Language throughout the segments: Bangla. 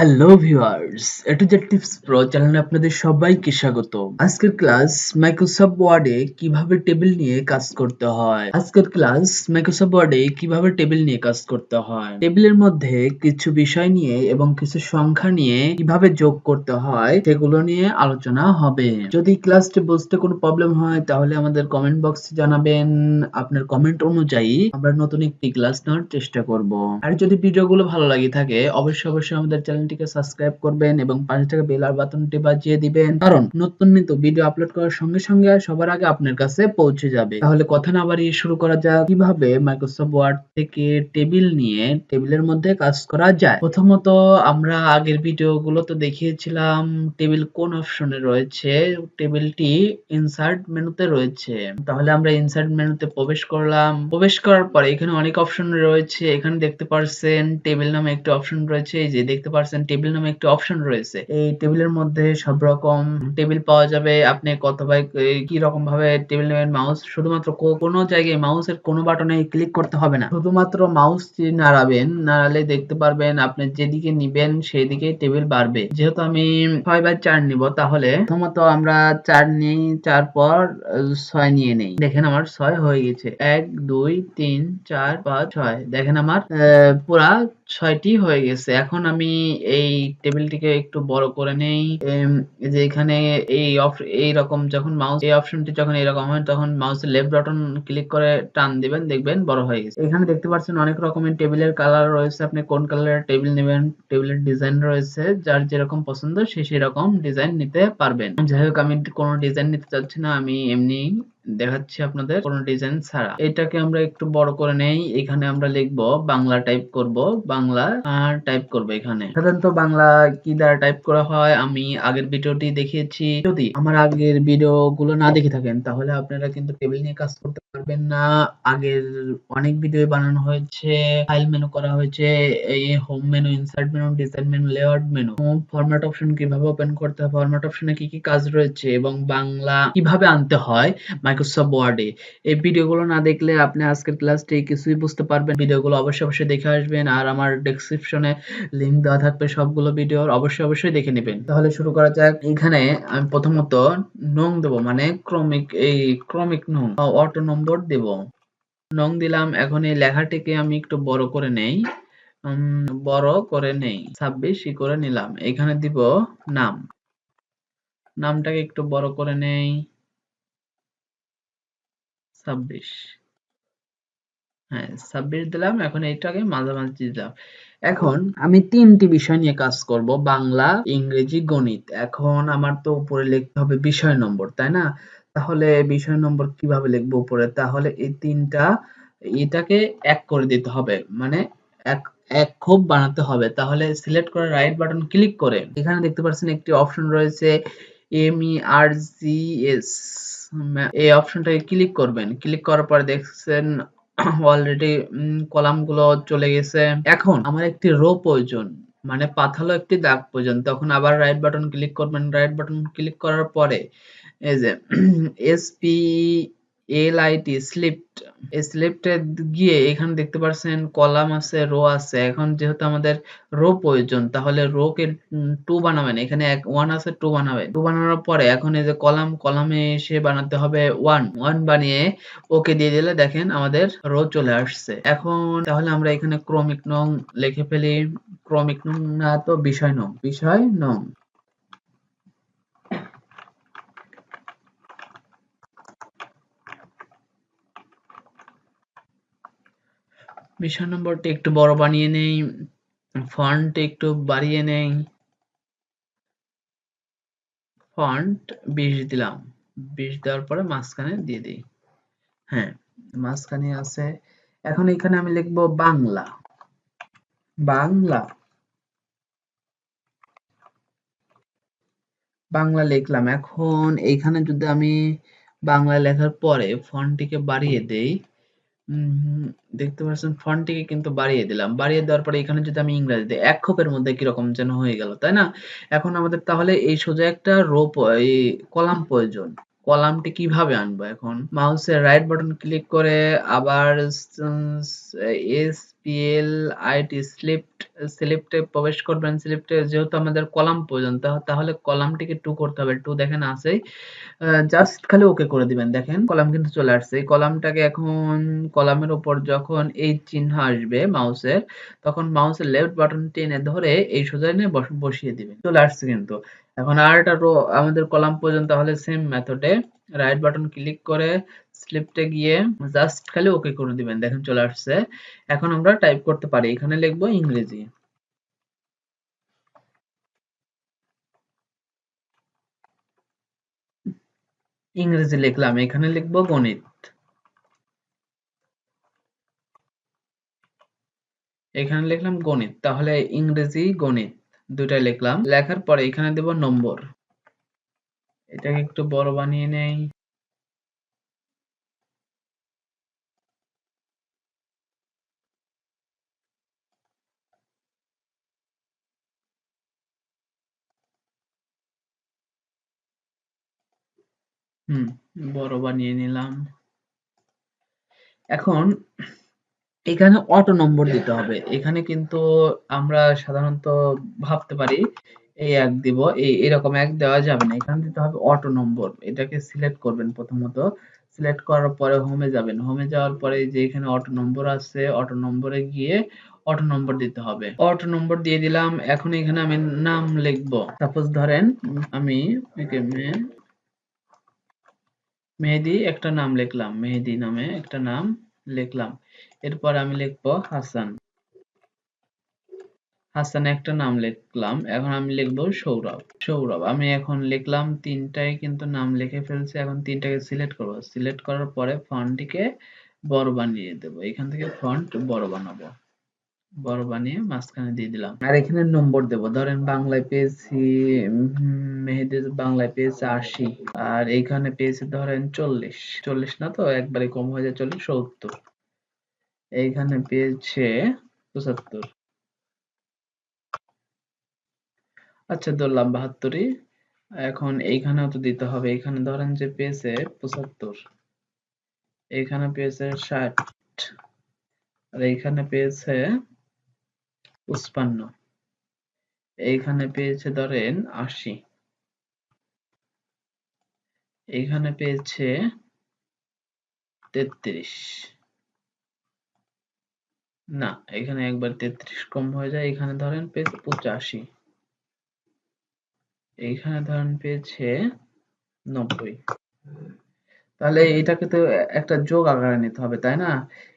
Hello viewers A to Z tips pro চ্যানেলে আপনাদের সবাইকে স্বাগত আজকের ক্লাস মাইক্রোসফট ওয়ার্ডে কীভাবে টেবিল নিয়ে কাজ করতে হয়? আজকের ক্লাস মাইক্রোসফট ওয়ার্ডে কীভাবে টেবিল নিয়ে কাজ করতে হয়? টেবিলের মধ্যে কিছু বিষয় নিয়ে এবং কিছু সংখ্যা নিয়ে কীভাবে যোগ করতে হয়, সেগুলো নিয়ে আলোচনা হবে। যদি ক্লাসটি বুঝতে কোনো প্রবলেম হয়, তাহলে আমাদের কমেন্ট বক্সে জানাবেন। আপনার কমেন্ট অনুযায়ী আমরা নতুন একটি ক্লাস নেওয়ার চেষ্টা করব। আর যদি ভিডিওগুলো ভালো লাগে থাকে, অবশ্যই অবশ্যই আমাদের চ্যানেলটিকে সাবস্ক্রাইব করবেন এবং পাশে থাকা বেল আর বাটনটি বাজিয়ে দিবেন। কারণ নতুন নিত্য ভিডিও আপলোড করার সঙ্গে সঙ্গে সবার আগে আপনার কাছে পৌঁছে যাবে। তাহলে কথা না বাড়িয়ে শুরু করা যাক। কীভাবে মাইক্রোসফট ওয়ার্ড থেকে টেবিল নিয়ে টেবিলের মধ্যে কাজ করা যায়? প্রথমত আমরা আগের ভিডিওগুলো তো দেখিয়েছিলাম টেবিল কোন অপশনে রয়েছে, টেবিলটি ইনসার্ট মেনুতে রয়েছে। তাহলে আমরা ইনসার্ট মেনুতে প্রবেশ করলাম। প্রবেশ করার পরে এখানে অনেক অপশন রয়েছে। এখানে দেখতে পারছেন টেবিল নামে একটি অপশন রয়েছে। এই যে দেখতে পারছেন টেবিল নামে একটি অপশন রয়েছে। এই টেবিলের মধ্যে সব রকম টেবিল পাওয়া যাবে। আপনি কত ভাই কি রকম ভাবে টেবিল নেবেন মাউস শুধুমাত্র কোনো জায়গায় মাউসের কোনো বাটনে ক্লিক করতে হবে না। শুধুমাত্র মাউস নাড়াবেন, নাড়ালে দেখতে পারবেন আপনি যেদিকে নিবেন সেই দিকে টেবিল বাড়বে। যেহেতু আমি ছয় বাই চার নিব, তাহলে প্রথমত আমরা চার নিই, চার পর ছয় নিয়ে নেই। দেখেন আমার ছয় হয়ে গেছে। এক, দুই, তিন, চার, পাঁচ, ছয়। দেখেন আমার পুরা ছয়টি হয়ে গেছে। এখন আমি এই টেবিলটিকে একটু বড় করে নেই। যে এখানে এই এই রকম যখন মাউস এই অপশনটি যখন এরকম হয়, তখন মাউসের লেফট বাটন ক্লিক করে টান দিবেন, দেখবেন বড় হয়ে গেছে। এখানে দেখতে পাচ্ছেন অনেক রকমের টেবিলের কালার রয়েছে। আপনি কোন কালারের টেবিল নেবেন টেবিলের ডিজাইন রয়েছে, যার যেরকম পছন্দ সে সেরকম ডিজাইন নিতে পারবেন। যাই হোক, আমি কোনো ডিজাইন নিতে চাচ্ছি না, আমি এমনি দেখাচ্ছি আপনাদের কোনো ডিজাইন ছাড়া। এটাকে আমরা একটু বড় করে নেই। এখানে আমরা লিখব বাংলা টাইপ করব। বাংলা আর টাইপ করব এখানে। সাধারণত বাংলা কি দ্বারা টাইপ করা হয় আমি আগের ভিডিওটি দেখিয়েছি। যদি আমার আগের ভিডিও গুলো না দেখে থাকেন, তাহলে আপনারা কিন্তু টেবিল নিয়ে কাজ করতে পারবেন না। আগের অনেক ভিডিও বানানো হয়েছে ফাইল মেনু করা হয়েছে, এই home menu insert menu design menu layout menu format option কীভাবে ওপেন করতে হয়? ফরম্যাট অপশনে কি কি কাজ রয়েছে? এবং বাংলা কীভাবে আনতে হয়? মাইক্রোসফট ওয়ার্ডে এই ভিডিওগুলো না দেখলে আপনি আজকের ক্লাসটি কিছুই বুঝতে পারবেন ভিডিওগুলো অবশ্যই অবশ্যই দেখে আসবেন আর আমার ডেসক্রিপশনে লিংক দেওয়া থাকবে সবগুলো ভিডিওর অবশ্যই অবশ্যই দেখে নেবেন। তাহলে শুরু করা যাক। এখানে আমি প্রথমত নং দেব মানে ক্রমিক, এই ক্রমিক নং অটো নম্বর দেব। নং দিলাম, এখন এই লেখাটিকে আমি একটু বড় করে নেই। বড় করে নেই। ছাব্বিশ করে নিলাম। এখানে দিব নাম। নামটাকে একটু বড় করে নেই। ছাব্বিশ। হ্যাঁ ছাব্বিশ দিলাম, এখন এইটাকে মাঝামাঝি দিলাম। এখন আমি তিনটি বিষয় নিয়ে কাজ করব, বাংলা, ইংরেজি, গণিত। এখন আমার তো উপরে লিখতে হবে বিষয় নম্বর, তাই না? তাহলে বিষয় নম্বর কীভাবে লিখব উপরে? তাহলে এই তিনটা, এটাকে এক করে দিতে হবে মানে এক এক খোপ বানাতে হবে। তাহলে সিলেক্ট করে রাইট বাটন ক্লিক করে, এখানে দেখতে পাচ্ছেন একটি অপশন রয়েছে এম ই আর জি এস এই অপশনটাকে ক্লিক করবেন। ক্লিক করার পর দেখছেন অলরেডি কলামগুলো চলে গেছে। এখন আমার একটি রো প্রয়োজন মানে পাথালো একটি দাগ প্রয়োজন। তখন আবার রাইট বাটন ক্লিক করবেন। রাইট বাটন ক্লিক করার পরে, এই যে এসপি এলআইটি স্লিপড এই স্লিপটে গিয়ে এখানে দেখতে পাচ্ছেন কলাম আছে, রো আছে। এখন যেহেতু আমাদের রো প্রয়োজন, তাহলে রো কে টু বানাবেন। এখানে এক ওয়ান আছে টু বানাবে টু বানানোর পরে এখন এই যে কলাম, কলামে এসে বানাতে হবে ওয়ান ওয়ান বানিয়ে ওকে দিয়ে দিলে দেখেন আমাদের রো চলে আসছে। এখন তাহলে আমরা এখানে ক্রমিক নং লিখে ফেলি। ক্রমিক নং না তো বিষয় নং। বিষয় নং। বিষয় নম্বরটি একটু বড় বানিয়ে নেই ফন্ট একটু বাড়িয়ে নেই। ফন্ট বিশ দিলাম বিশ দেওয়ার পরে মাঝখানে দিয়ে দিই। হ্যাঁ মাঝখানে আছে, এখন এখানে আমি লিখব বাংলা। বাংলা। বাংলা লিখলাম। এখন এইখানে যদি আমি বাংলা লেখার পরে ফন্টটিকে বাড়িয়ে দেই দেখতে পাচ্ছেন ফন্টটিকে কিন্তু বাড়িয়ে দিলাম। বাড়িয়ে দেওয়ার পরে এখানে যদি আমি ইংরেজিতে এক মধ্যে কীরকম যেন হয়ে গেল, তাই না? এখন আমাদের তাহলে এই সোজা একটা রোপ এই কলাম প্রয়োজন। কলামটি কীভাবে আনব? এখন মাউসের রাইট বাটন ক্লিক করে আবার S P L I T split স্লিপ্টে প্রবেশ করবেন। স্লিপ্টে যেহেতু আমাদের কলাম পর্যন্ত তাহলে কলামটিকে টু করতে হবে। টু দেখেন আছেই জাস্ট খালি ওকে করে দিবেন। দেখেন, কলাম কিন্তু চলে আসছে। এই কলামটাকে এখন, কলামের উপর যখন এই চিহ্ন আসবে মাউসের, তখন মাউসের লেফট বাটন টেনে ধরে এই সোজা বস- বসিয়ে দিবেন। চলে আসছে কিন্তু। এখন আরটা রো আমাদের কলাম পর্যন্ত, তাহলে সেম মেথডে রাইট বাটন ক্লিক করে স্লিপটে গিয়ে জাস্ট খালি ওকে করে দিবেন। দেখেন চলে আসছে। এখন আমরা টাইপ করতে পারি। এখানে লিখব ইংরেজি। ইংরেজি লিখলাম। এখানে লিখব গণিত। এখানে লিখলাম গণিত। তাহলে ইংরেজি গণিত। দুটাই লিখলাম। লেখার পরে এখানে দেব নম্বর। এটাকে একটু বড় বানিয়ে নেই। হুম, বড় বানিয়ে নিলাম। এখন এখানে অটো নম্বর দিতে হবে। এখানে কিন্তু আমরা সাধারণত ভাবতে পারি, এই এক দিব, এই এরকম এক দেওয়া যাবে না। এখানে দিতে হবে অটো নম্বর এটাকে সিলেক্ট করবেন প্রথমত। সিলেক্ট করার পরে হোমে যাবেন। হোমে যাওয়ার পরে যে এখানে অটো নম্বর আছে অটো নম্বরে গিয়ে অটো নম্বর দিতে হবে। অটো নম্বর দিয়ে দিলাম। এখন এখানে আমি নাম লিখব। সাপোজ ধরেন আমি মেহেদি একটা নাম লিখলাম। মেহেদি নামে একটা নাম লিখলাম। এরপর আমি লিখব হাসান। হাসান একটা নাম লিখলাম, এখন আমি লিখব সৌরভ। সৌরভ, আমি এখন লিখলাম তিনটাই কিন্তু নাম লিখে ফেলছি, এখন তিনটাকে সিলেক্ট করব। সিলেক্ট করার পরে ফন্টটিকে বড় বানিয়ে দেব। এখান থেকে ফন্ট বড় বানাবো। বড় বানিয়ে মাঝখানে দিয়ে দিলাম। আর এখানে নম্বর দেব। ধরেন বাংলায় পেয়েছি মেহেদি বাংলায় পেয়েছে আশি, আর এইখানে পেয়েছি ধরেন চল্লিশ। চল্লিশ না তো? একবারে কম হয়ে যায় চল্লিশ, সত্তর। এইখানে পেয়েছে পঁচাত্তর। আচ্ছা ধরলাম বাহাত্তরই। এখন এইখানেও তো দিতে হবে। এখানে ধরেন যে পেয়েছে পঁচাত্তর। এইখানে পেয়েছে ষাট। আর এইখানে পেয়েছে পঁচপান্ন। এইখানে পেয়েছে ধরেন আশি। এইখানে পেয়েছে তেত্রিশ। না, এখানে একবার তেত্রিশ কম হয়ে যায়, এখানে ধরেন পেয়েছে পঁচাশি। এইখানে ধরেন পেয়েছে নব্বই। তাহলে এটাকে তো একটা যোগ আকারে নিতে হবে, তাই না?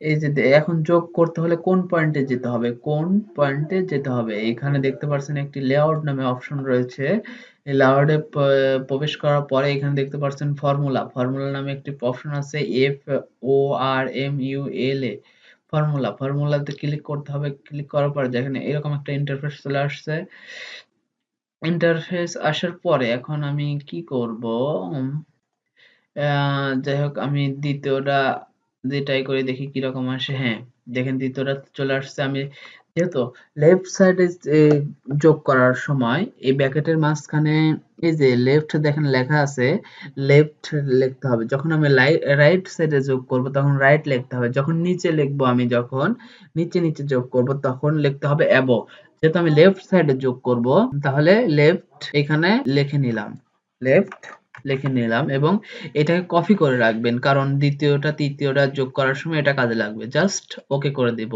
এই যে এখন যোগ করতে হলে কোন পয়েন্টে যেতে হবে? কোন পয়েন্টে যেতে হবে? এখানে দেখতে পাচ্ছেন একটি লেআউট নামে অপশন রয়েছে। লেআউটে প্রবেশ করার পরে এখানে দেখতে পাচ্ছেন ফর্মুলা ফর্মুলা নামে একটি অপশন আছে F O R M U L A formula ফর্মুলাতে click করতে হবে ক্লিক করার পরে যেখানে এরকম একটা ইন্টারফেস চলে আসছে। ইন্টারফেস আসার পরে এখন আমি কি করব? যাই হোক, আমি দ্বিতীয়টা যেটাই করে দেখি কীরকম আসে। হ্যাঁ দেখেন দ্বিতীয়টা চলে আসছে। আমি যেহেতু লেফট সাইডে যোগ করার সময় এই ব্যাকেটের মাঝখানে এই যে লেফট দেখেন লেখা আছে লেফট লিখতে হবে। যখন আমি রাইট সাইডে যোগ করব তখন রাইট লিখতে হবে। যখন নিচে লিখব আমি যখন নিচে নিচে যোগ করব তখন লিখতে হবে অ্যাবো যেহেতু আমি লেফট সাইডে যোগ করব, তাহলে লেফট এখানে লিখে নিলাম। লেফট লিখে নিলাম এবং এটাকে কপি করে রাখবেন। কারণ দ্বিতীয়টা, তৃতীয়টা যোগ করার সময় এটা কাজে লাগবে। জাস্ট ওকে করে দিব।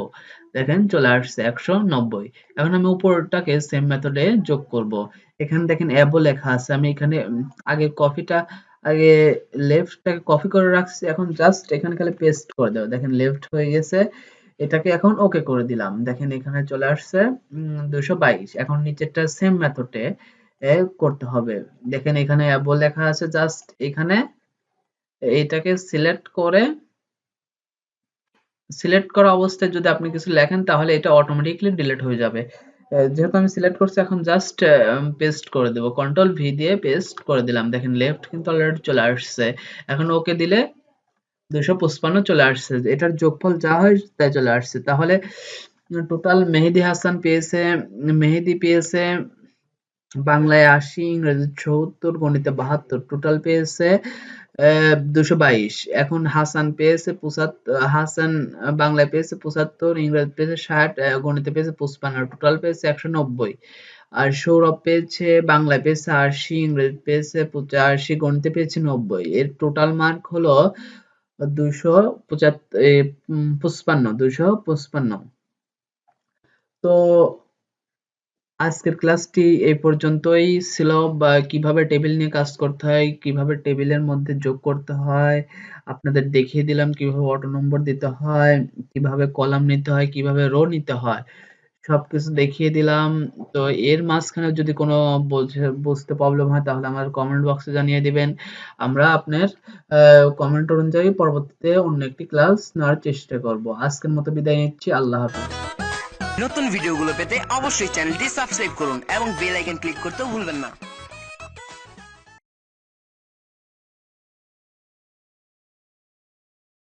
দেখেন চলে আসছে একশো নব্বই। এখন আমি উপরটাকে সেম মেথডে যোগ করব। এখানে দেখেন অ্যাবো লেখা আছে। আমি এখানে আগে কপিটা আগে লেফটটাকে কপি করে রাখছি। এখন জাস্ট এখানে খালি পেস্ট করে দেবো। দেখেন লেফট হয়ে গেছে। এটাকে এখন ওকে করে দিলাম। দেখেন এখানে চলে আসছে দুশো বাইশ। এখন নিচেরটা সেম মেথডে করতে হবে। দেখেন এখানে অ্যাবো লেখা আছে জাস্ট এখানে এইটাকে সিলেক্ট করে সিলেক্ট করা অবস্থায় যদি আপনি কিছু লেখেন, তাহলে এটা অটোমেটিকলি ডিলিট হয়ে যাবে। যেহেতু আমি সিলেক্ট করছি, এখন জাস্ট পেস্ট করে দেব। কন্ট্রোল ভি দিয়ে পেস্ট করে দিলাম। দেখেন লেফট কিন্তু অলরেডি চলে আসছে। এখন ওকে দিলে দুশো পঁচপান্ন চলে আসছে। এটার যোগফল যা হয়, তাই চলে আসছে। তাহলে টোটাল মেহেদি হাসান পেয়েছে, মেহেদি পেয়েছে বাংলায় আশি ইংরেজি চৌত্তর গণিতে বাহাত্তর। টোটাল পেয়েছে দুশো বাইশ। এখন হাসান পেয়েছে পঁচাত্তর হাসান বাংলায় পেয়েছে পঁচাত্তর ইংরেজি পেয়েছে ষাট গণিতে পেয়েছে পঁচপান্ন। টোটাল পেয়েছে একশো নব্বই। আর সৌরভ পেয়েছে, বাংলায় পেয়েছে আশি ইংরেজি পেয়েছে পঁচাশি গণিতে পেয়েছে নব্বই। এর টোটাল মার্ক হলো দুশো পঁচাত্তর পঁচপান্ন দুশো পঁচপান্ন। তো আজকের ক্লাসটি এই পর্যন্তই। ছিল বা কীভাবে টেবিল নিয়ে কাজ করতে হয়, কীভাবে টেবিলের মধ্যে যোগ করতে হয়, আপনাদের দেখিয়ে দিলাম কীভাবে অটো নম্বর দিতে হয়, কীভাবে কলাম নিতে হয়, কীভাবে রো নিতে হয়, সবকিছু দেখিয়ে দিলাম। তো এর মাঝখানে যদি কোনো বোঝে- বুঝতে প্রবলেম হয়, তাহলে আমার কমেন্ট বক্সে জানিয়ে দিবেন। আমরা আপনার কমেন্ট অনুযায়ী পরবর্তীতে অন্য একটি ক্লাস নেওয়ার চেষ্টা করব। আজকের মতো বিদায় নিচ্ছি। আল্লাহ হাফেজ। নতুন ভিডিওগুলো পেতে অবশ্যই চ্যানেলটি সাবস্ক্রাইব করুন এবং বেল আইকন ক্লিক করতে ভুলবেন না।